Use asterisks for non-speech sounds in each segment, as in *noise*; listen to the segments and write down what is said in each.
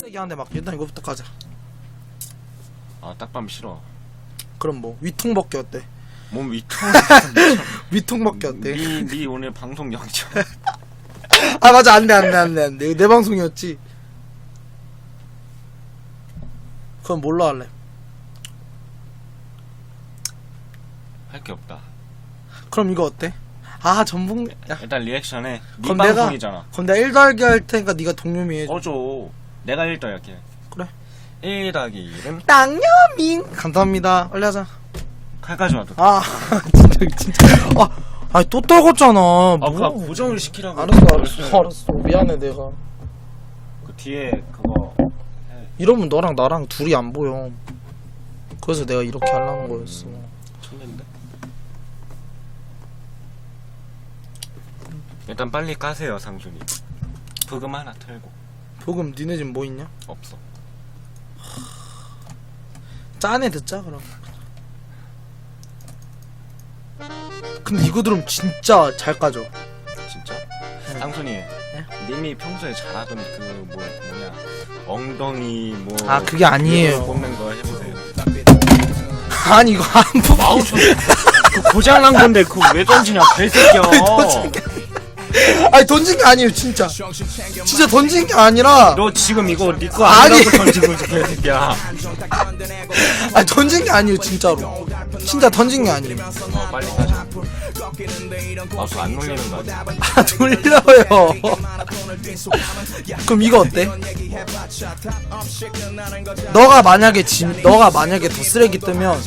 세게 하는데 막 일단 이거부터 가자. 아 딱밤 싫어. 그럼 뭐 위통 먹기 어때? 몸 위통. 위통 먹기 어때? 니, 니 오늘 방송 영점. *laughs* 아 맞아 안돼 안돼 안돼 안돼 내 방송이었지. 그럼 뭘로 할래? 할 게 없다. 그럼 이거 어때? 아 전북 야 일단 리액션해. 니 그럼 내가- 방송이잖아. 그럼 내가 1 더하기 할 테니까 네가 동료미 해줘. 어줘. 내가 1 더 할게. 그래. 1 더하기 1은 땅여민 감사합니다. 빨리 하자. 칼까지 와도. 아 *laughs* 진짜 진짜 아 아니 또 떨궜잖아. 아, 뭐. 그거 고정을 시키라고. 알았어 알았어 알았어 미안해 내가 그 뒤에 그거. 이러면 너랑 나랑 둘이 안 보여. 그래서 내가 이렇게 하려는 거였어. 쳤는데. 일단 빨리 까세요 상준이. 부금 하나 털고. 조금 니네 집 뭐 있냐? 없어. 짠해 듣자 그럼. 근데 이거 들으면 진짜 잘 까져. 진짜? 상순이 님이 평소에 잘하던 그 뭐 뭐냐 엉덩이 뭐 아, 그게 아니에요. 뽑는 거 해보세요 *laughs* 아니 이거 안 뽑. 마우스 그 고장난 건데 그거 왜 던지냐 개새끼야 *laughs* *laughs* 아니 던진 게 아니에요 진짜. 진짜 던진 게 아니라. 너 지금 이거 니거 아니. 아니라고 던지고 있어 개새끼야 *laughs* 아니 던진 게 아니에요 진짜로. 진짜 던진 게 아니에요. 어 빨리 가자 마우스 안 놀리는 거 아니야 아 돌려요. 그럼 이거 어때? 너가 만약에 진, 너가 만약에 더 쓰레기 뜨면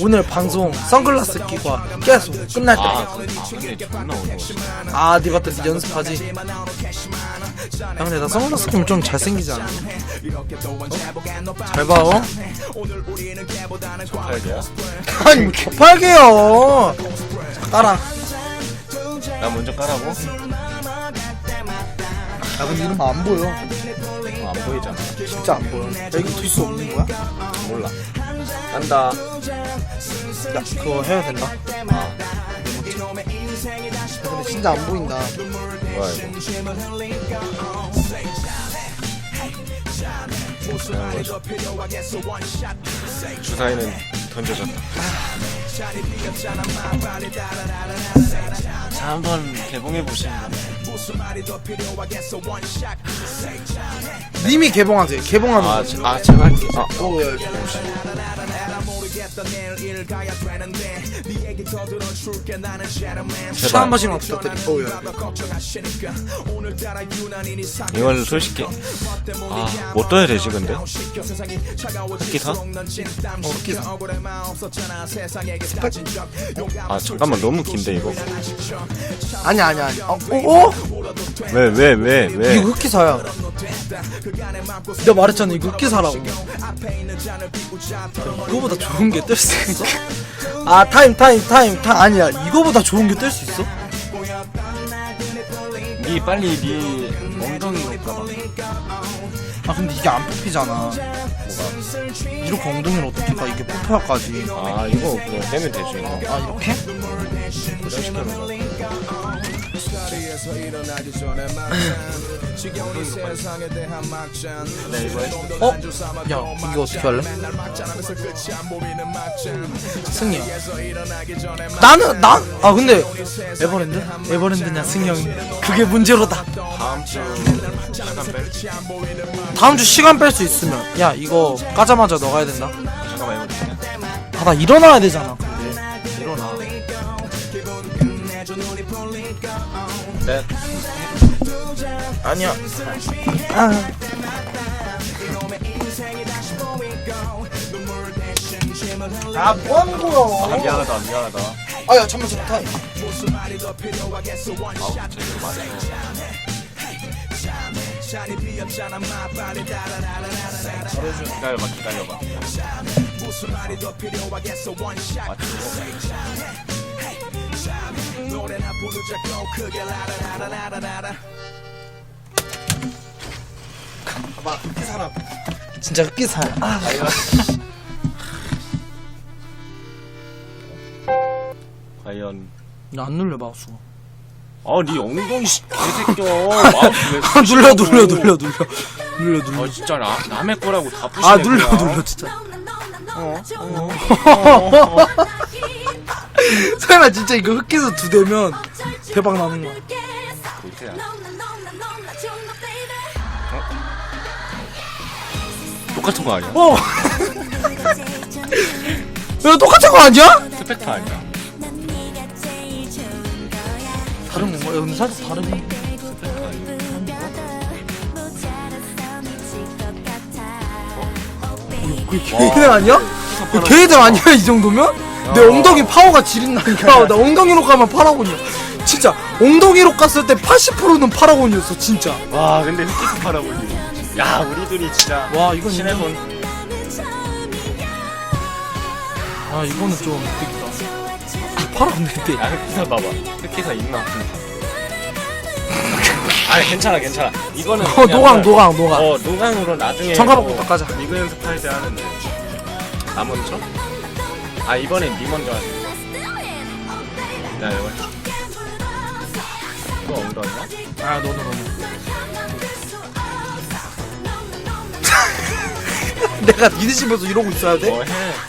오늘 방송 선글라스 끼고 와. 계속 끝날 때. 아, 그, 아 근데 존나 어려워 아, 네가 또 연습하지. 야, 근데 나 선글라스 끼면 좀 잘생기지 않아? 어? 잘 봐, 어? 팔게야 아니, 개팔게요. 깔아. 나 먼저 까라고? 야, 근데 이러면 안 보여. 어, 안 보이잖아 진짜 안 보여. 야, 이거 들수 없는 거야? 몰라 간다 야, 그거 해야 된다. 아 야, 근데 진짜 안 보인다. 뭐야 이거 주사위는 던져졌다. 자 한번 개봉해 보시는 거. 님이 개봉하세요. 개봉하면. 아, 제- 아 제 가 할게. 아, 어, 야, 야. 차한 번씩만 부탁드릴게요. 어, 야, 야. 이건 솔직히 아 못 떠야 되지 근데 흑기사? 어, 기사. 아 잠깐만 너무 긴데 이거. 아니, 아니, 아니. 어, 어? 어? 왜 왜 왜 왜? 이거 흑기사야. 내가 말했잖아, 이거 흑기사라고. 이거보다 좋은 게 뜰 수 있어? *laughs* 아, 타임, 타임, 타임, 타임. 아니야. 이거보다 좋은 게 뜰 수 있어? 니 빨리 니 엉덩이로 까봐. 아, 근데 이게 안 뽑히잖아. 이렇게 엉덩이를 어떻게 까? 이게 뽑혀야까지. 아 이거 그냥 떼면 되지. 이거. 아, 이렇게? 고정시키는 거. 네. 어? 야, 이거 어떻게 할래? 승희. 나는, 난, 아, 근데, 에버랜드? 에버랜드냐, 승희 형이. 그게 문제로다. 다음 주 시간 뺄. 다음 주 시간 뺄 수 있으면. 야, 이거 까자마자 너가 해야 된다. 잠깐만 이거 되냐? 아, 나 일어나야 되잖아. 근데. 일어나. 네. 아니야. 아. 아, 뭐 하는 아 거야? 미안하다 미안하다. 아, 야, 잠깐만, 잠깐. 타임. 아 우 재밌어 맞아. 기다려봐 기다려봐. 봐봐, 흑기 사람. 진짜 흑기 사람. 아, 과연 야, 안 눌려, 마우스가. 아네 엉덩이 씨, 개새끼야 *laughs* 마우스 왜 아, 눌러. 눌러 눌러 눌러 눌러 눌러 아 진짜 나, 남의 거라고 다 부시네 아 눌러 그냥. 눌러 진짜 어? 어? *laughs* *laughs* 설마 진짜 이거 흑기수 두 대면 대박 나는 거야 볼테야 똑같은 거 아니야? 어 이거 똑같은 거 아니야? 스펙터 아니야? 다른 건가? 야, 근데 살짝 다르네 그게 걔들 아니야? 이거 걔들 아니야 이 정도면? 내 엉덩이 파워가 지린다니까. 나 엉덩이로 가면 파라곤이야. 진짜 엉덩이로 갔을 때 80%는 파라곤이었어 진짜. 와 근데 흑기스 팔아보니 야 우리 둘이 진짜 와 이건 신의 인정. 손 아 이거는 좀 웃기다. 아, 파라곤 냈대 야 흑기사 봐봐. 흑기사 있나? 아니 괜찮아 괜찮아. 이거는 어 그냥 노강 노강. 노강 어 노강으로 나중에 장갑 뭐 가자. 리그 연습할 때 하는데 나 먼저? 아 이번엔 니 먼저 하자 야 이거 이거 엉덩이야? 아 너는 너는 *laughs* 내가 니네 집에서 이러고 있어야 돼? 뭐해?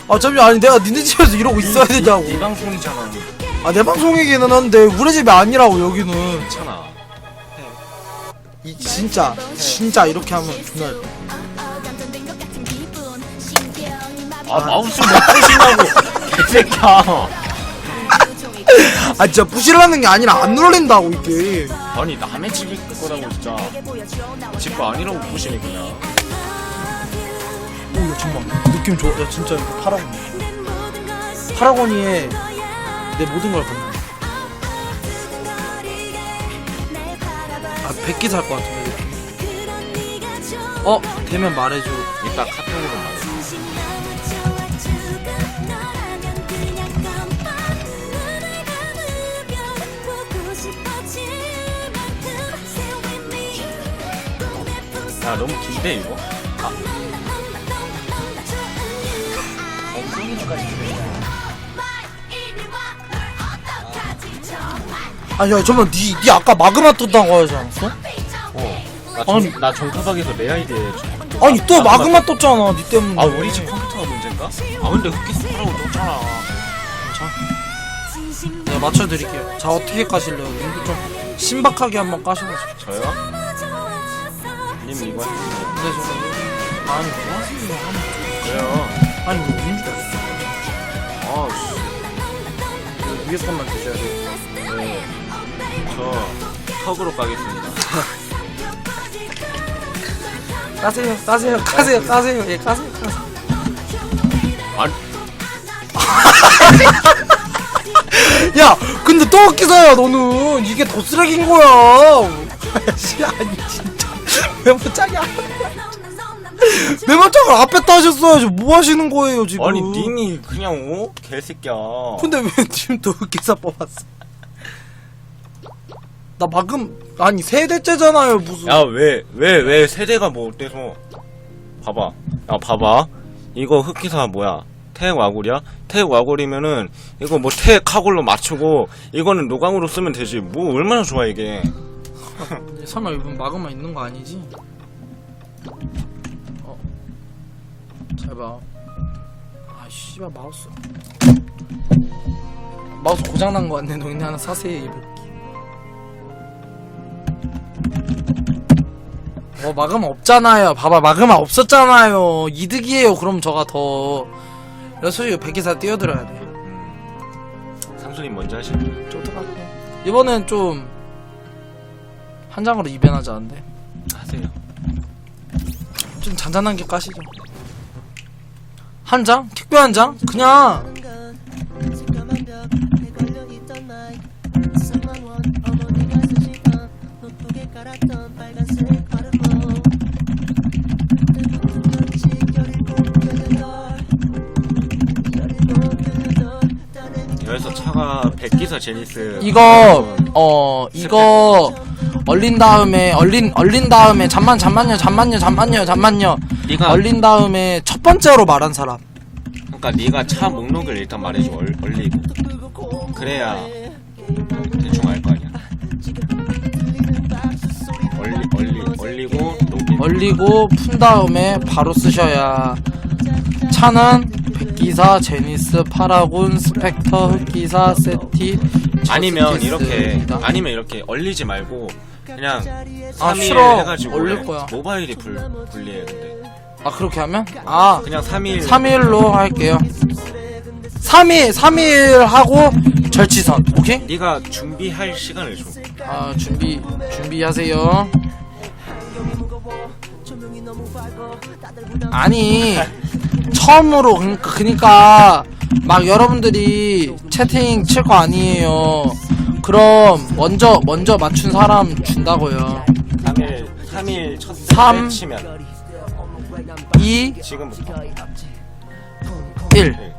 아 잠시 아니 내가 니네 집에서 이러고 있어야 되냐고. 이 방송이잖아. 아 내 방송이기는 한데 우리 집이 아니라고 여기는. 괜찮아. 이, 진짜 진짜 이렇게 하면 존나 아 마우스 몇 부시냐고. 개 새끼야. *laughs* 아 진짜 부실하는 게 아니라 안 눌린다고 이게. 아니 남의 집일 거라고 진짜. 집거 아니라고 보시네 그냥. 오야 정말 느낌 좋아. 야 진짜 이거 파라곤. 파라곤이에 내 모든 걸 건네. 아 100개 살 것 같은데 어? 되면 말해줘. 이따 카톡으로 말 야 너무 긴데 이거? 아 아야 잠깐만 니, 니 아까 마그마 떴다고 하지 않았어? 어나 아니. 나 정타박에서 내 아이디에 아니 또 마그마 떴잖아 니 때문에 아 우리 집 컴퓨터가 문제인가? 아 근데 흑기스 하라고 떴잖아 네 맞춰드릴게요 자 어떻게 까실래요? 님도 좀 신박하게 한번 까셔보세요 저요? 님 이거 해주세요? 근데 저는 아니 뭐 하시는 거야 왜요? 아니 뭐 민주가 아씨. 위에 것만 드셔야 돼 네. 저 턱으로 까겠습니다. *laughs* 까세요 까세요 까세요 까세요. 예 까세요 까세요. 아니. *laughs* 야 근데 또 기사야 너는. 이게 더 쓰레기인 거야. *laughs* 씨 아니 진짜 메모장이 안 메모장을 앞에 따셨어야지 뭐 하시는 거예요 지금? 아니 님이 그냥 어? 개새끼야. 근데 왜 지금 또 기사 뽑았어? 나 방금 아니 세 대째잖아요 무슨. 야 왜 왜 왜 세대가 뭐 어때서? 봐봐. 야 봐봐. 이거 흑기사 뭐야? 태와골이야? 태와골이면은 이거 뭐 태카골로 맞추고 이거는 노강으로 쓰면 되지. 뭐 얼마나 좋아 이게 *laughs* 설마 이분 마그마 있는 거 아니지? 어. 잘 봐. 아, 씨발 마우스. 마우스 고장 난 거 같네. 너희네 하나 사세요 이거. 어 마그마 없잖아요. 봐봐 마그마 없었잖아요. 이득이에요. 그럼 저가 더. 그래서 이거 백기사 띄워드려야 돼. 삼촌님 먼저 좀 어떡할게. 이번엔 좀 한 장으로 이변하지 않은데. 하세요 좀 잔잔한 게 까시죠. 한 장? 택배 한 장? 그냥 여기서 차가 백기사 제니스 이거 어 이거 얼린 다음에 얼린 얼린 다음에 잠만 잠만요 잠만요 잠만요 잠만요. 네가 얼린 다음에 첫 번째로 말한 사람. 그러니까 네가 차 목록을 일단 말해줘 얼, 얼리고. 그래야 대충 알 거 아니야. 얼리 얼리 얼리고 녹인 얼리고 푼 다음에 바로 쓰셔야. 차는 백기사 제니스 파라군 스펙터 흑기사 세티 아니면 이렇게 아니면 이렇게 얼리지 말고 그냥 아, 3일 싫어. 해가지고 해. 거야. 모바일이 불 불리해 근데 아 그렇게 하면? 아 그냥 3일 3일로 할게요 3일 3일 하고 절치선 오케이? 네가 준비할 시간을 줘. 아 준비 준비하세요 아니 처음으로 그러니까, 그니까 막 여러분들이 채팅 칠 거 아니에요 그럼 먼저 먼저 맞춘 사람 준다고요 3일 3일 첫 삼. 치면 2 지금부터 1첫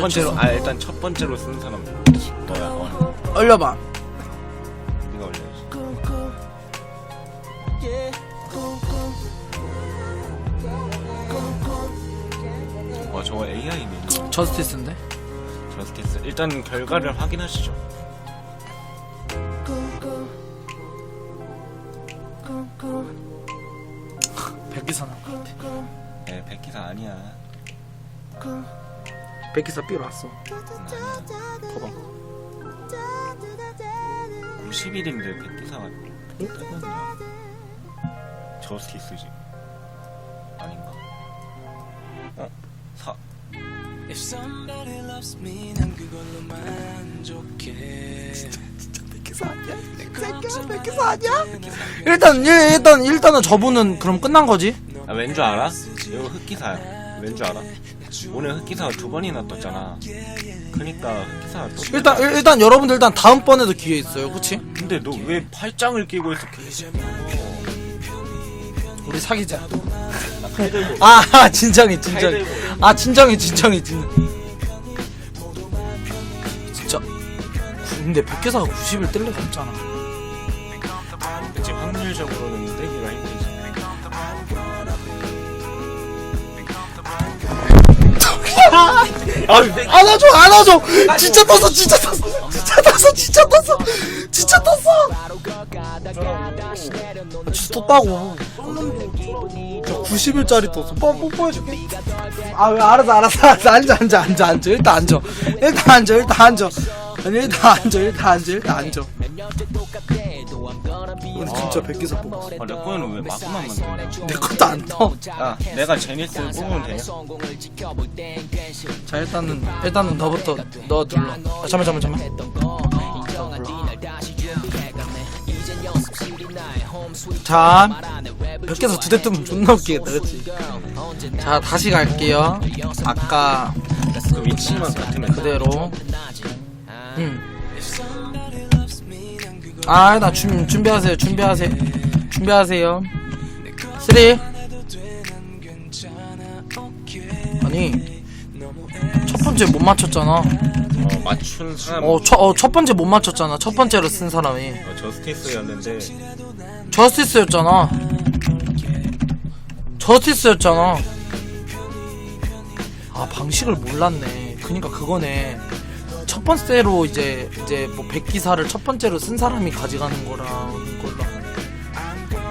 번째로 아 일단 첫 번째로 쓰는 사람 너야. 어, 얼려봐 네가 올려야지. 어 저거 AI네. 저스티스인데 저스티스. 일단 결과를 확인하시죠. 백기사 나온 것 같아 네, 백기사 아니야. 백기사 삐로 왔어 봐봐 90일인데 백기사가 뜨거든요. 저스티스지. 아닌가? 어? 사 If somebody loves me 난 그걸로 만족해 백기사 아니야? 새끼야 백기사 아니야? 일단 일, 일단 일단은 저분은 그럼 끝난 거지 아, 왠줄 알아? 이거 흑기사야. 왠줄 알아? 오늘 흑기사가 두 번이나 떴잖아. 그니까 흑기사가 또. 일단 일, 일단 여러분들 일단 다음 번에도 기회 있어요 그치? 근데 너 왜 팔짱을 끼고 있어? 계속. 우리 사귀자 아 진정해 진정해 아 진정해 진정해 진정 근데 백기사가 90일 뜰 리가 없잖아. 그치 확률적으로는 떼기가 힘들지. 아, 백- 안아줘 안아줘! 진짜 떴어 진짜 떴어! 진짜 떴어 진짜 떴어! 진짜 떴어! 진짜 떴다고. 90일짜리 떴어. 뽀- 뽀뽀해줄게. 아왜 알았어 알았어 알았어. 앉아 앉아 앉아 앉아. 일단 앉아. 일단 앉아 일단 앉아 아니 일단 앉아 일단 앉아 일단 앉아 우리 진짜 백기사 뽑았어. 아, 내 거에는 왜 마구만 만드냐? 내 것도 안 떠 야, 내가 제니스 뽑으면 되냐? 자 일단은 일단은 너부터 너 눌러. 아, 잠만 잠만 잠만. 자 벽에서 두 대 뜨면 존나 웃기겠다 그치? 자 다시 갈게요. 아까 그 위치만 같으면 돼. 그대로 음. 아나 준비하세요 준비하세요 준비하세요 쓰리 아니 첫 번째 못 맞췄잖아 어, 맞춘 사람 어, 첫, 어, 첫 번째 못 맞췄잖아. 첫 번째로 쓴 사람이. 어, 저스티스였는데 저스티스였잖아. 저스티스였잖아. 아, 방식을 몰랐네. 그니까 그거네. 첫 번째로 이제, 이제 뭐 백기사를 첫 번째로 쓴 사람이 가져가는 거랑 이거랑.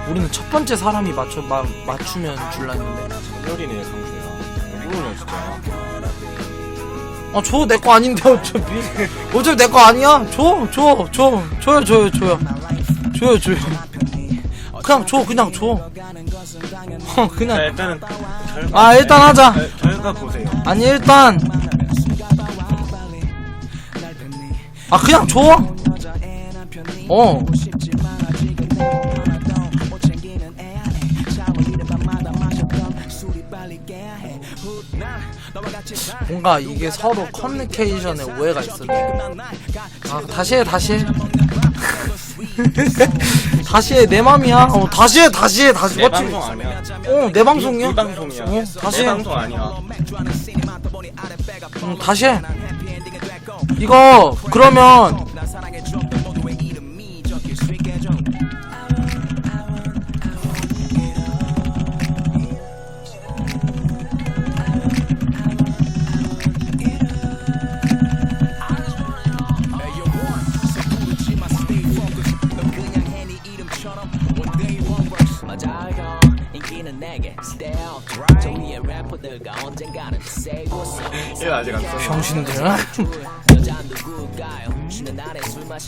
우리는 첫 번째 사람이 맞춰, 마, 맞추면 줄랐는데. 정렬이네 상수야. 왜 모르냐 진짜. 아, 줘, 내 거 아닌데, 어차피. 어차피 내 거 아니야? 줘, 줘, 줘. 줘요, 줘요, 줘요. 줘요, 줘요. 그냥 줘, 그냥 줘. 어, 자 그냥. 일단은. 아, 일단 하자. 결- 결과 보세요. 아니, 일단. 아, 그냥 줘. 어. 뭔가 이게 서로 커뮤니케이션에 오해가 있었네. 아, 다시 해, 다시 해. *laughs* 다시 해, 내 맘이야. 어, 다시 해, 다시 해, 다시. 내 맞지? 방송 아니야. 어, 내 방송이야? 이 방송이야. 어, 다시 내 해. 방송 아니야. 응, 다시 해. 이거 그러면 얘 아직 안 썼어. 병신들아.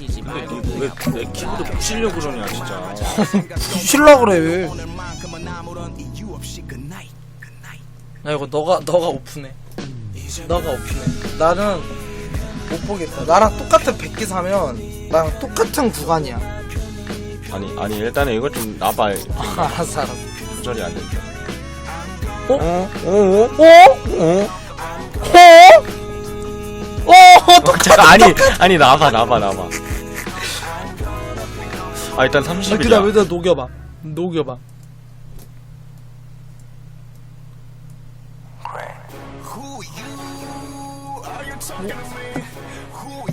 근데 니왜내 키보드 부시려고 그러냐 진짜. *laughs* 부실라 그래. 나 이거 너가 너가 오픈해. 너가 오픈해. 나는 못 보겠다. 나랑 똑같은 백기 사면 나랑 똑같은 구간이야. 아니 아니 일단은 이거 좀 나봐. 아, *laughs* 알았어 알았어. 조절이 안 된다. 어? 어? 어? 어? 어? 어? 어? 어? 잠깐 아니 아니 나봐 나봐 나봐. 아 일단 아, 30이야. 그다음 여기다 녹여봐. 녹여봐.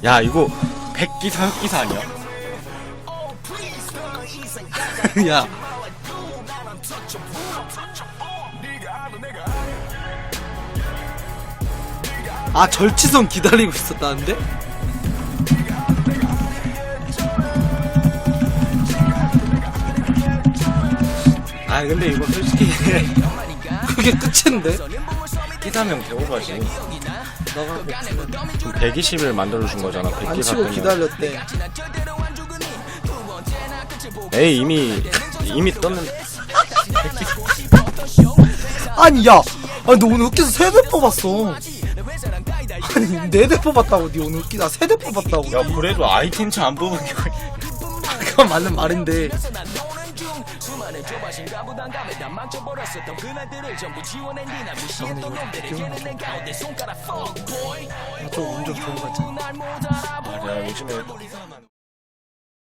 야 이거 백기사 흑기사 아니야? *laughs* 야. 아 절치선 기다리고 있었다는데? 아 근데 이거 솔직히 *laughs* 그게 끝인데? 기사면 개오바지. 너가 지금 120을 만들어준 거잖아. 안 백기사 치고. 기다렸대. 에이 이미 이미 떴는데. *laughs* 아니 야, 아니 너 오늘 흑기사 세대 뽑았어. 아니 네 대 뽑았다고 니 오늘 흑기사 세대 뽑았다고. 야 그래도 아이템 차 안 뽑은 게 그건 맞는 말인데. 무엇인가 부담감에 다 망쳐버렸었던 그날들을 전부 지워낸 니나 무시했던 아, 놈들의 얘는 내 가운데 손가락 fuck boy. 아, 좀 운전 좋은 것 같아. 아, 내가 요즘에